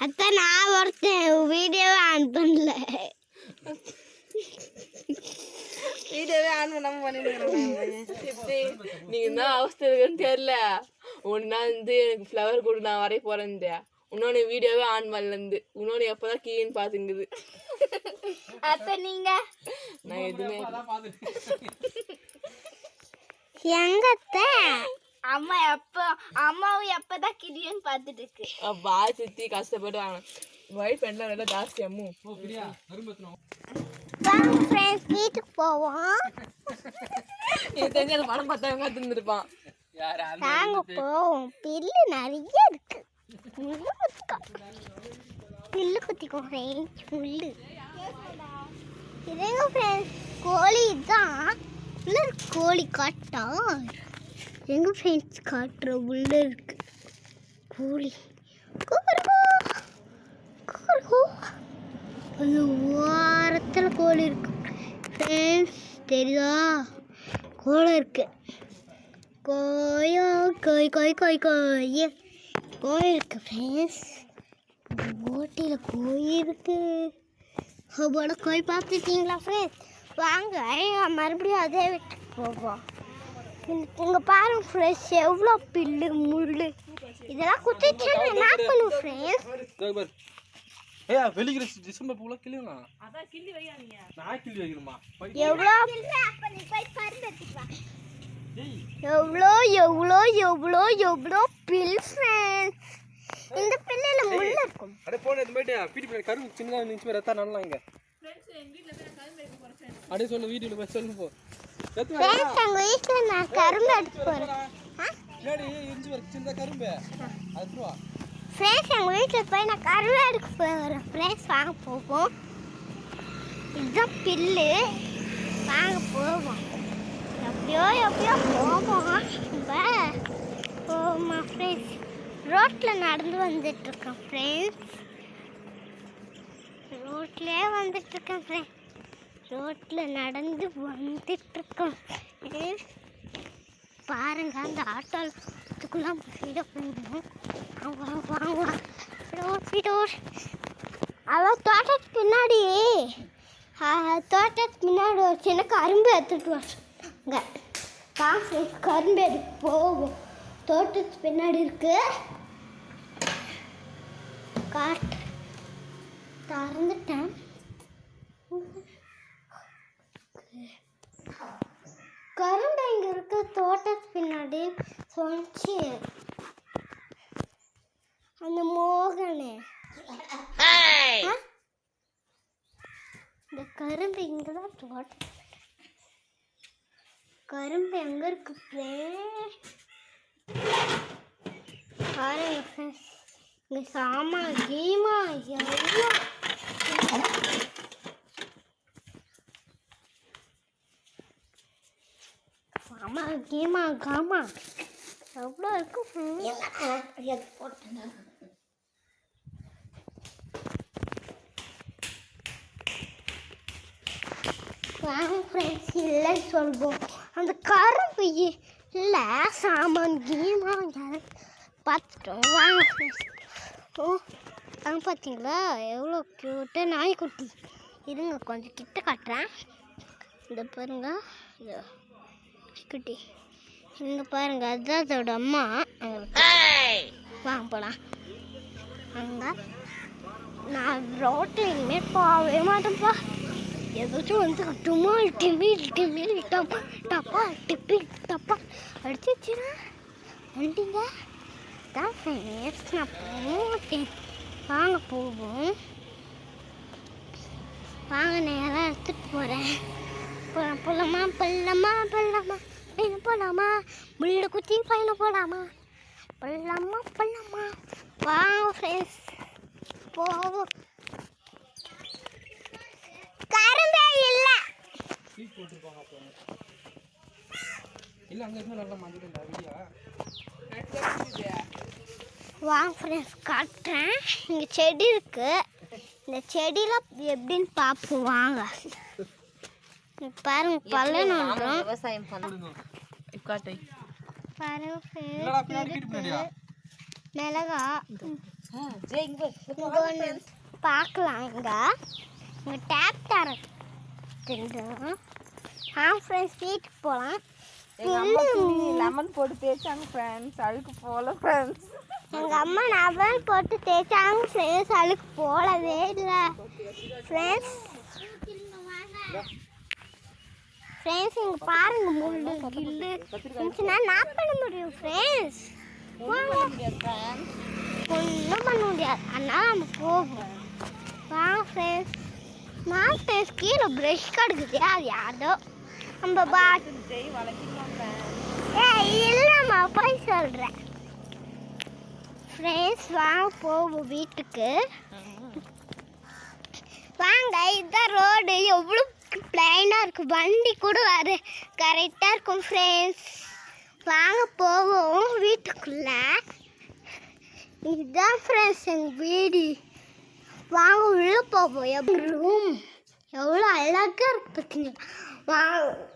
அத்தை நான் ஒருத்தன். வீடியோவே ஆன் பண்ணல. வீடியோவே ஆன் பண்ணாம பண்ணிட்டு நீங்க என்ன அவஸ்தை இருக்குன்னு தெரியல. ஒன்னா வந்து எனக்கு ஃப்ளவர் கொடு நான் வரைய போறேன் இன்னொன்று வீடியோவே ஆன் பண்ணலேருந்து இன்னொன்று எப்போதான் கீன்னு பார்த்துங்குது அப்ப நீங்க? நான் எதுவுமே எங்க அத்தை? அம்மா எப்போ அம்மாவும் எப்பதான் கிரியும் பார்த்துட்டு இருக்கு அப்பா சுற்றி கஷ்டப்பட்டு வாங்க ஒயிட் பேண்ட்லாம் நல்லா ஜாஸ்தி அம்மு. வாங்க ஃப்ரெண்ட்ஸ் வீட்டுக்கு போவோம். எனக்கு தெரிஞ்ச அந்த படம் பார்த்தவங்க தின்னுருப்பான். நாங்க போவோம். பில்லு நிறைய இருக்கு. முள்ளு குத்திக்கோ. பில்லு குத்திக்கோ ஃப்ரெண்ட்ஸ் முள்ளு இதுங்க ஃப்ரெண்ட்ஸ் கோழி தான் கோழி காட்டா. எங்கள் ஃப்ரெண்ட்ஸ் காட்டுற உள்ளே இருக்கு. கோழி கூப்பிடுங்கோ ஓரத்தில் கோழி இருக்கு. ஃப்ரெண்ட்ஸ் தெரியுதா? கோழை இருக்கு. கோயோ கோய் கோய் கோய் கோய் கோய் இருக்கு ஃப்ரெண்ட்ஸ் ஓட்டியில் கோய் இருக்கு. அதோட கோய் பார்த்துட்டீங்களா ஃப்ரெண்ட்ஸ் வாங்க மறுபடியும் அதே வீட்டுக்கு போவோம். இங்கே பாருங்க ஃப்ரெண்ட்ஸ் எவ்வளோ பில்லு முள்ளு. இதெல்லாம் குத்திச்சு என்ன பண்ணுவோம் ஃப்ரெண்ட்ஸ் ஏய் வெளிக்கிற டிசம்பர் பூலாம் கிளியுங்க நான் கிள்ளி வைக்கணுமா? எவ்வளோ எவ்வளோ எவ்வளோ எவ்வளோ எவ்வளோ பில் ஃப்ரெண்ட்ஸ் இந்த பில்லில் முள் இருக்கும். அடே போன இது போயிட்டு. பீடி பிள்ளை கரும்பு சின்னதாக இருந்துச்சு ரத்தம் நல்லா இங்க? அப்படியே சொல்லு வீடியோல போய் சொல்லு போ. ஃப்ரெண்ட்ஸ் எடுத்து சின்னதாக கரும்பு அது ரூபா ஃப்ரெண்ட்ஸ் எங்கள் வீட்டில் போய் நான் கரும்பு எடுக்க போகிறேன் ஃப்ரெண்ட்ஸ் வாங்க போவோம். இதுதான் பில்லு. வாங்க போவோம். எப்படியோ எப்படியோ போவோம். நம்ம போமா ஃப்ரெண்ட்ஸ் ரோட்டில் நடந்து வந்துட்டுருக்கோம் ஃப்ரெண்ட்ஸ் ரோட்லேயே வந்துட்டுருக்கேன் ஃப்ரெண்ட்ஸ் ரோட்டில் நடந்து வந்துட்டுருக்கோம் பாருங்க அந்த ஆட்டோக்குலாம் ஸ்பீடாக போயிடும் வாங்க வாங்க வாங்க ஸ்பீடோர் அதான் தோட்டத்துக்கு பின்னாடி. தோட்டத்துக்கு பின்னாடி ஒரு சின்ன கரும்பு எடுத்துட்டு வச்சுங்க காசு கரும்பு எடுத்து போவோம். தோட்டத்துக்கு பின்னாடி இருக்கு. காட்டு. திறந்துட்டேன். கரும்பு இங்க இருக்கு தோட்டத்து பின்னாடி சொன்னிச்சு அந்த மோகனு? இந்த கரும்பு இங்க தான் தோட்டம் கரும்பு எங்க இருக்கு? பாருங்க. இங்க சாமா கீமா எல்லாம் அம்மா கேமா காமா. எவ்வளோ இருக்கும் வாங்க ஃப்ரெண்ட்ஸ் இல்லைன்னு சொல்வோம். அந்த கரும்பு இல்லை சாமான் கீமா பார்த்துட்டோம் வாங்க ஃப்ரெண்ட்ஸ் ஓ அங்கே பார்த்தீங்களா எவ்வளோ க்யூட்டு நாய்க்குட்டி. இருங்க கொஞ்சம் கிட்ட காட்டுறேன். இந்த பாருங்க. இதோ. குட்டி. இங்கே பாருங்க அதுதான் அதோட அம்மா. வாங்க போகலாம் அங்கே நான் ரோட்டில் இனிமேல் போகவே மாட்டேன்ப்பா. ஏதாச்சும் வந்து டுமால் டிமில் டிமில் டப்பா டப்பா டிப்பி டப்பா. அடிச்சிச்சுன்னா வண்டிங்க. தான் நான் போட்டேன். வாங்க போவோம். வாங்க நேராக எடுத்துகிட்டு போகிறேன் போகலாம் போகலாமா போகலாமா போகலாமா பையனை போகலாமா முள்ளு குத்தி பையனை போகலாமா போகலாமா போகலாமா வாங்க ஃப்ரெண்ட்ஸ் போவோம். கரும்பே இல்லை. இல்லை அங்கே இருந்து நல்லா மாற்றிட்டு வீடியோ வாங்க ஃப்ரெண்ட்ஸ் காட்டுறேன். இங்கே செடி இருக்குது இந்த செடியெலாம் எப்படின்னு பார்ப்போம் வாங்க. பாருங்க பல்ல நோண்டுறோம். விவசாயம் பண்ண? காட்டை பாருங்க மிளகா. பார்க்கலாம் இங்க இங்க டேப் தரேன் வீட்டுக்கு போகலாம் எங்க அம்மா துணி லெமன் போட்டு தேய்ச்சாங்க ஃப்ரெண்ட்ஸ் அழுக்கு போல ஃப்ரெண்ட்ஸ் எங்கள் அம்மா நவல் போட்டு தேய்ச்சாங்க ஃப்ரெண்ட்ஸ் அழுக்கு போடவே இல்லை. ஃப்ரெண்ட்ஸ் ஃப்ரெண்ட்ஸ் இங்கே பாருங்க முள்ளு கில்லு இருந்துச்சுன்னா நான் பண்ண முடியும் ஃப்ரெண்ட்ஸ் ஒன்றும் பண்ண முடியாது. அதனால நம்ம போவோம். வாங்க ஃப்ரெண்ட்ஸ் நான் ஃப்ரெண்ட்ஸ் கீழே ப்ரஷ் கிடக்குது. அது யாரோ? நம்ம பா ஏய் இல்லைம்மா போய் சொல்கிறேன் ஃப்ரெண்ட்ஸ் வாங்க போவோம் வீட்டுக்கு. வாங்க இதுதான் ரோடு எவ்வளோ பிளைனாக இருக்கும் வண்டி கூட வரு கரெக்டாக இருக்கும் ஃப்ரெண்ட்ஸ் வாங்க போவோம் வீட்டுக்குள்ள. இதுதான் ஃப்ரெண்ட்ஸ் எங்கள் வீடு. வாங்க உள்ளே போவோம். எவ்வளோ ரூம் எவ்வளோ அழகாக இருக்கு பார்த்தீங்களா வாங்க.